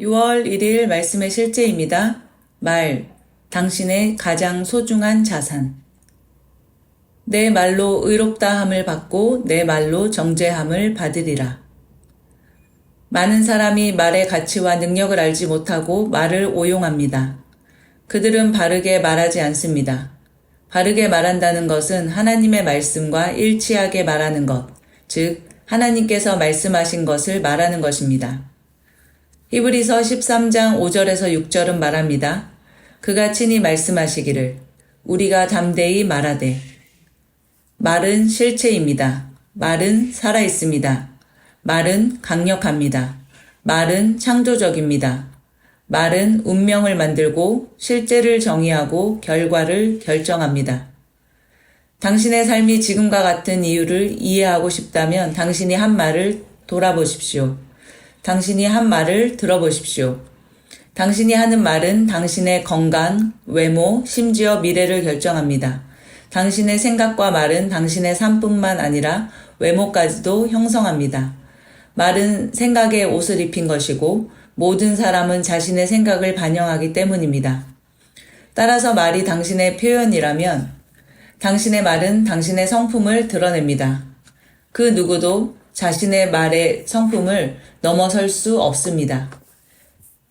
6월 1일 말씀의 실제입니다. 말, 당신의 가장 소중한 자산. 내 말로 의롭다함을 받고 내 말로 정죄함을 받으리라. 많은 사람이 말의 가치와 능력을 알지 못하고 말을 오용합니다. 그들은 바르게 말하지 않습니다. 바르게 말한다는 것은 하나님의 말씀과 일치하게 말하는 것, 즉, 하나님께서 말씀하신 것을 말하는 것입니다. 히브리서 13장 5절에서 6절은 말합니다. 그가 친히 말씀하시기를 우리가 담대히 말하되 말은 실체입니다. 말은 살아 있습니다. 말은 강력합니다. 말은 창조적입니다. 말은 운명을 만들고 실제를 정의하고 결과를 결정합니다. 당신의 삶이 지금과 같은 이유를 이해하고 싶다면 당신이 한 말을 돌아보십시오. 당신이 한 말을 들어보십시오. 당신이 하는 말은 당신의 건강, 외모, 심지어 미래를 결정합니다. 당신의 생각과 말은 당신의 삶뿐만 아니라 외모까지도 형성합니다. 말은 생각에 옷을 입힌 것이고 모든 사람은 자신의 생각을 반영하기 때문입니다. 따라서 말이 당신의 표현이라면 당신의 말은 당신의 성품을 드러냅니다. 그 누구도 자신의 말의 성품을 넘어설 수 없습니다.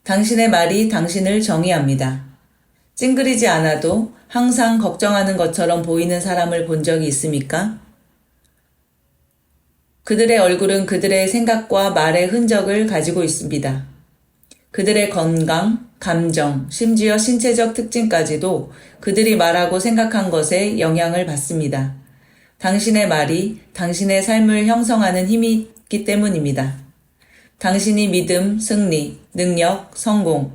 당신의 말이 당신을 정의합니다. 찡그리지 않아도 항상 걱정하는 것처럼 보이는 사람을 본 적이 있습니까? 그들의 얼굴은 그들의 생각과 말의 흔적을 가지고 있습니다. 그들의 건강, 감정, 심지어 신체적 특징까지도 그들이 말하고 생각한 것에 영향을 받습니다. 당신의 말이 당신의 삶을 형성하는 힘이 있기 때문입니다. 당신이 믿음, 승리, 능력, 성공,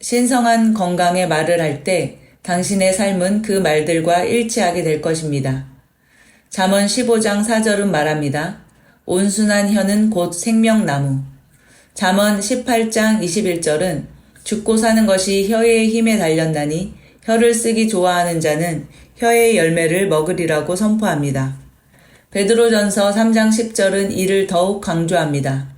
신성한 건강의 말을 할 때 당신의 삶은 그 말들과 일치하게 될 것입니다. 잠언 15장 4절은 말합니다. 온순한 혀는 곧 생명나무. 잠언 18장 21절은 죽고 사는 것이 혀의 힘에 달렸나니 혀를 쓰기 좋아하는 자는 혀의 열매를 먹으리라고 선포합니다. 베드로전서 3장 10절은 이를 더욱 강조합니다.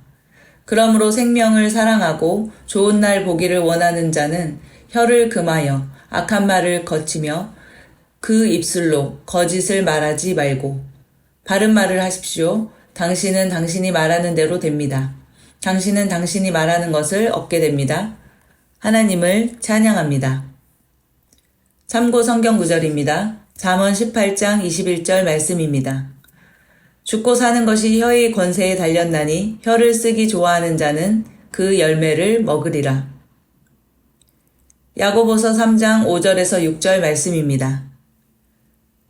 그러므로 생명을 사랑하고 좋은 날 보기를 원하는 자는 혀를 금하여 악한 말을 거치며 그 입술로 거짓을 말하지 말고 바른 말을 하십시오. 당신은 당신이 말하는 대로 됩니다. 당신은 당신이 말하는 것을 얻게 됩니다. 하나님을 찬양합니다. 참고 성경 구절입니다. 잠언 18장 21절 말씀입니다. 죽고 사는 것이 혀의 권세에 달렸나니 혀를 쓰기 좋아하는 자는 그 열매를 먹으리라. 야고보서 3장 5절에서 6절 말씀입니다.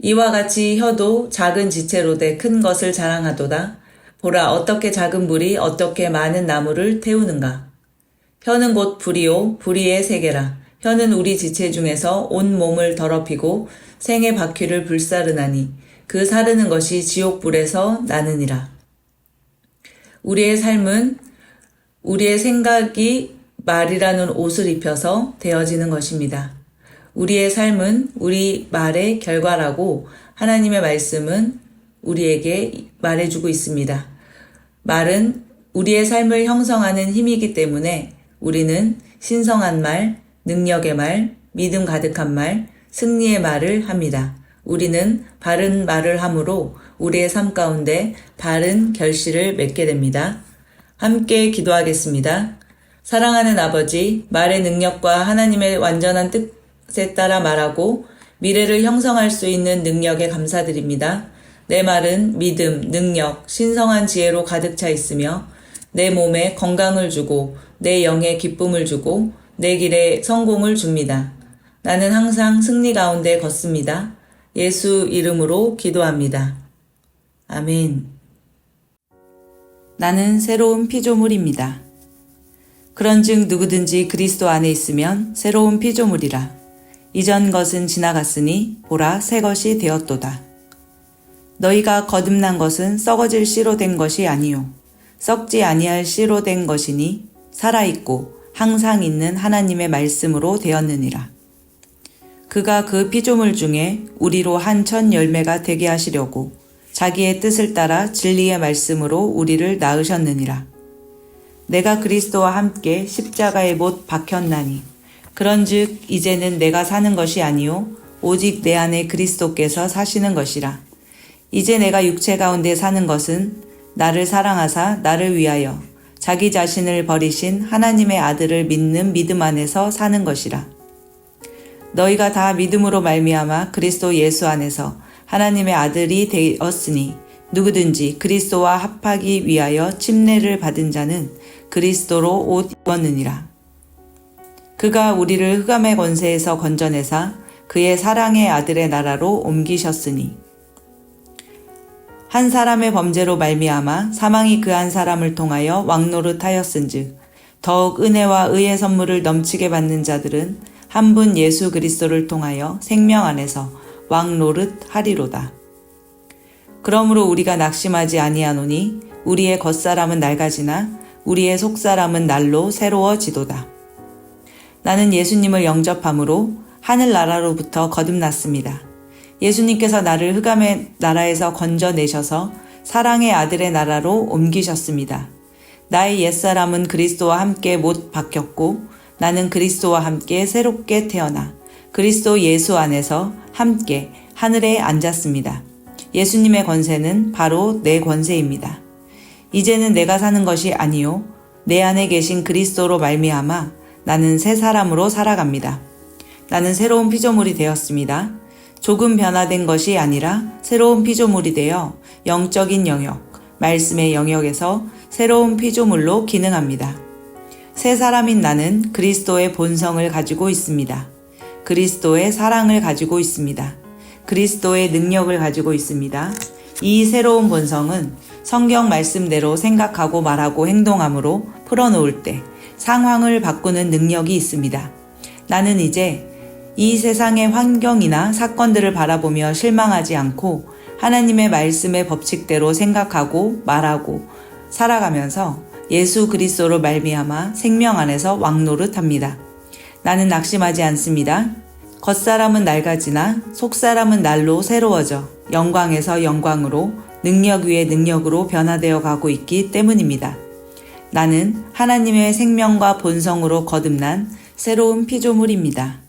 이와 같이 혀도 작은 지체로 돼큰 것을 자랑하도다. 보라 어떻게 작은 불이 어떻게 많은 나무를 태우는가. 혀는 곧 불이요 불이의 세계라. 혀는 우리 지체 중에서 온 몸을 더럽히고 생의 바퀴를 불사르나니 그 사르는 것이 지옥불에서 나느니라. 우리의 삶은 우리의 생각이 말이라는 옷을 입혀서 되어지는 것입니다. 우리의 삶은 우리 말의 결과라고 하나님의 말씀은 우리에게 말해주고 있습니다. 말은 우리의 삶을 형성하는 힘이기 때문에 우리는 신성한 말, 능력의 말, 믿음 가득한 말, 승리의 말을 합니다. 우리는 바른 말을 함으로 우리의 삶 가운데 바른 결실을 맺게 됩니다. 함께 기도하겠습니다. 사랑하는 아버지, 말의 능력과 하나님의 완전한 뜻에 따라 말하고 미래를 형성할 수 있는 능력에 감사드립니다. 내 말은 믿음, 능력, 신성한 지혜로 가득 차 있으며 내 몸에 건강을 주고 내 영에 기쁨을 주고 내 길에 성공을 줍니다. 나는 항상 승리 가운데 걷습니다. 예수 이름으로 기도합니다. 아멘. 나는 새로운 피조물입니다. 그런즉 누구든지 그리스도 안에 있으면 새로운 피조물이라. 이전 것은 지나갔으니 보라 새 것이 되었도다. 너희가 거듭난 것은 썩어질 씨로 된 것이 아니요 썩지 아니할 씨로 된 것이니 살아 있고 항상 있는 하나님의 말씀으로 되었느니라. 그가 그 피조물 중에 우리로 한 천 열매가 되게 하시려고 자기의 뜻을 따라 진리의 말씀으로 우리를 낳으셨느니라. 내가 그리스도와 함께 십자가에 못 박혔나니 그런즉 이제는 내가 사는 것이 아니요 오직 내 안에 그리스도께서 사시는 것이라 이제 내가 육체 가운데 사는 것은 나를 사랑하사 나를 위하여 자기 자신을 버리신 하나님의 아들을 믿는 믿음 안에서 사는 것이라 너희가 다 믿음으로 말미암아 그리스도 예수 안에서 하나님의 아들이 되었으니 누구든지 그리스도와 합하기 위하여 침례를 받은 자는 그리스도로 옷 입었느니라. 그가 우리를 흑암의 권세에서 건져내사 그의 사랑의 아들의 나라로 옮기셨으니 한 사람의 범죄로 말미암아 사망이 그 한 사람을 통하여 왕노릇하였은즉 더욱 은혜와 의의 선물을 넘치게 받는 자들은 한 분 예수 그리스도를 통하여 생명 안에서 왕노릇하리로다. 그러므로 우리가 낙심하지 아니하노니 우리의 겉사람은 낡아지나 우리의 속사람은 날로 새로워지도다. 나는 예수님을 영접함으로 하늘나라로부터 거듭났습니다. 예수님께서 나를 흑암의 나라에서 건져내셔서 사랑의 아들의 나라로 옮기셨습니다. 나의 옛사람은 그리스도와 함께 못 박혔고 나는 그리스도와 함께 새롭게 태어나 그리스도 예수 안에서 함께 하늘에 앉았습니다. 예수님의 권세는 바로 내 권세입니다. 이제는 내가 사는 것이 아니요 내 안에 계신 그리스도로 말미암아 나는 새 사람으로 살아갑니다. 나는 새로운 피조물이 되었습니다. 조금 변화된 것이 아니라 새로운 피조물이 되어 영적인 영역, 말씀의 영역에서 새로운 피조물로 기능합니다. 새 사람인 나는 그리스도의 본성을 가지고 있습니다. 그리스도의 사랑을 가지고 있습니다. 그리스도의 능력을 가지고 있습니다. 이 새로운 본성은 성경 말씀대로 생각하고 말하고 행동함으로 풀어놓을 때 상황을 바꾸는 능력이 있습니다. 나는 이제 이 세상의 환경이나 사건들을 바라보며 실망하지 않고 하나님의 말씀의 법칙대로 생각하고 말하고 살아가면서 예수 그리스도로 말미암아 생명 안에서 왕노릇합니다. 나는 낙심하지 않습니다. 겉사람은 낡아지나 속사람은 날로 새로워져 영광에서 영광으로 능력 위에 능력으로 변화되어 가고 있기 때문입니다. 나는 하나님의 생명과 본성으로 거듭난 새로운 피조물입니다.